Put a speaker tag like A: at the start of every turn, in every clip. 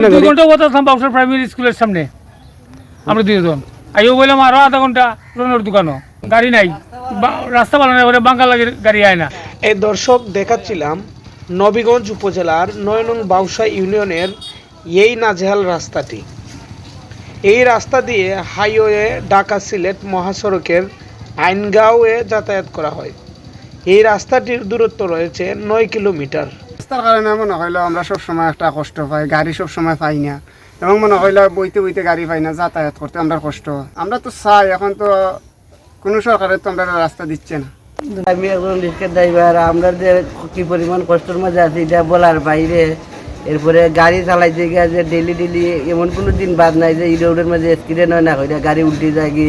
A: দুই ঘণ্টা কথা প্রাইমারি স্কুলের সামনে। আমরা দুজন আইও বললাম আরও আধা ঘণ্টা রোনের দোকানও। গাড়ি নাই। রাস্তা ভালো না গাড়ি আয় না।
B: এই দর্শক দেখাচ্ছিলাম নবীগঞ্জ উপজেলার নয় নং বাউসা ইউনিয়নের এই নাজেহাল রাস্তাটি। এই রাস্তা দিয়ে হাইওয়ে ঢাকা সিলেট মহাসড়কের আইনগাঁওয়ে যাতায়াত করা হয়। এই রাস্তাটির দূরত্ব রয়েছে নয় কিলোমিটার।
C: রাস্তার কারণে মনে হইল আমরা সব সময় একটা কষ্ট পাই, গাড়ি সব সময় পাই না। এবং মনে হইল বইতে বইতে গাড়ি পাই না, যাতায়াত করতে আমরা কষ্ট আমরা তো চাই, এখন তো কোনো সরকারের তো আমরা রাস্তা দিচ্ছে না।
D: আমি একজন রিক্সা ড্রাইভার আমরা যে কি পরিমাণ কষ্টের মাঝে আছি, এটা বলার বাইরে। এরপরে গাড়ি চালাইতে গিয়ে যে ডেলি ডেলি এমন কোনো দিন বাদ নাই যে রোডের মাঝে অ্যাক্সিডেন্ট হয় না হয় গাড়ি উল্টে যায় কি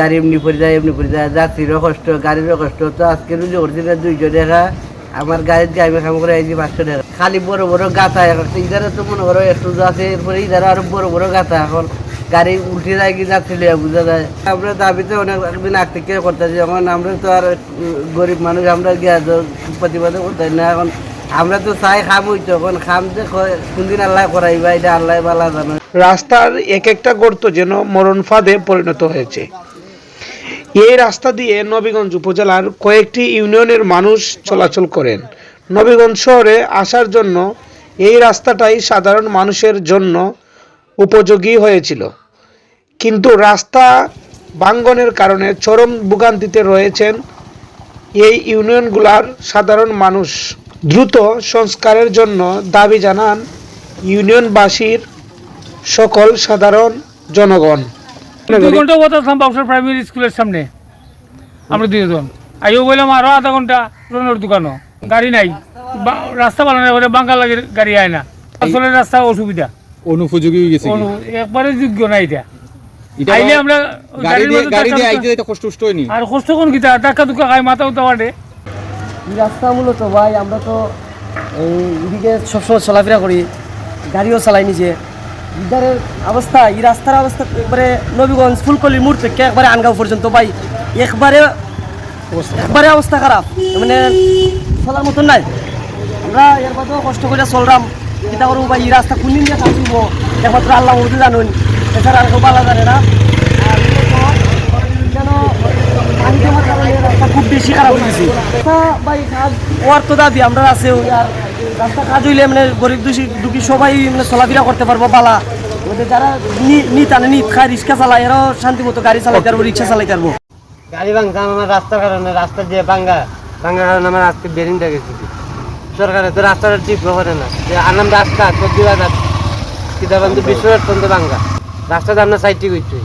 D: গাড়ি এমনি পড়ে যায়, এমনি পড়ে যায়। যাত্রীরও কষ্ট, গাড়িরও কষ্ট। তো আজকে রুজি করছি না দুইশো টাকা আমার গাড়ির গাড়ি খাম করে আইছি পাঁচশো টাকা খালি বড় বড় গাথা এখন। ইধারে তো মনে করো একটু আছে, এরপরে ইধারে আরও বড় বড় গাথা এখন। গাড়ি উল্টে যায় কি লিয়া বোঝা যায়। আমরা দাবিতে অনেক দিন আগ থেকে করতেছি, এখন আমরা তো আর গরিব মানুষ, আমরা গিয়া প্রতিবাদ করতে না। এখন আমরা তো চাই খাম হইতো এখন খাম যে কোনদিন আল্লাহ করাইবা, এটা আল্লাহ বালা জানে।
B: রাস্তার এক একটা গর্ত যেন মরণ ফাঁদে পরিণত হয়েছে। এই রাস্তা দিয়ে নবীগঞ্জ উপজেলার কয়েকটি ইউনিয়নের মানুষ চলাচল করেন। নবীগঞ্জ শহরে আসার জন্য এই রাস্তাটাই সাধারণ মানুষের জন্য উপযোগী হয়েছিল। কিন্তু রাস্তা ভাঙ্গনের কারণে চরম ভোগান্তিতে রয়েছেন এই ইউনিয়নগুলার সাধারণ মানুষ। দ্রুত সংস্কারের জন্য দাবি জানান ইউনিয়নবাসীর সকল সাধারণ জনগণ।
A: দুই ঘণ্টা কথা বাবসার প্রাইমারি স্কুলের সামনে। আমরা দুজন আইও বললাম আরও আধা ঘণ্টা রোনের দোকানও। গাড়ি নাই। রাস্তা ভালো না গাড়ি আয় না। আসলে রাস্তা অসুবিধা।
E: অনুপযোগী হয়ে গেছে
A: একবারে যোগ্য না এটা। আইলে আমরা
E: গাড়ি দিয়ে আইতে কষ্ট কষ্ট হয়নি?
A: আর কষ্ট কোন কিতা টাকা দুকা খাই মাথা
D: রাস্তা মূলত ভাই আমরা তো এদিকে সবসময় চলাফেরা করি। গাড়িও চালাই নিজে। ইদারের অবস্থা এই রাস্তার অবস্থা একবারে নবীগঞ্জ ফুলকলি মোড় থেকে একবারে আনগাঁও পর্যন্ত, ভাই। একবারে একবারে অবস্থা খারাপ। মানে চলার মতন নাই। আমরা এর কষ্ট করে চলরাম। কিতা করব, ভাই এই রাস্তা কোনদিন দিয়ে থাকব একমাত্র আল্লাহ মধ্যে জানুন। এছাড়া আর কেউ ভালো জানে না। খুব বেশি খারাপ হয়েছে ভাই ওয়ার তো দাবি, আমরা আছে আর রাস্তা কাজ হইলে মানে গরিব দুষি দুঃখী সবাই মানে চলাফেরা করতে পারব, বালা। ওদের যারা নিত আনে নিত খায়, রিক্সা চালায়, এরাও শান্তি মতো গাড়ি চালাইতে পারব, রিক্সা চালাইতে পারব। গাড়ি ভাঙতাম আমার রাস্তার কারণে, রাস্তা যে ভাঙ্গা ভাঙ্গার কারণে আমার আজকে বেরিং গেছি। সরকারে তো রাস্তাটা ঠিক করে না। যে আনাম রাস্তা সবজি বাজার সীতাবন্ধু বিশ্বনাথ পর্যন্ত ভাঙ্গা। রাস্তাটা আমরা সাইড ঠিক হইতে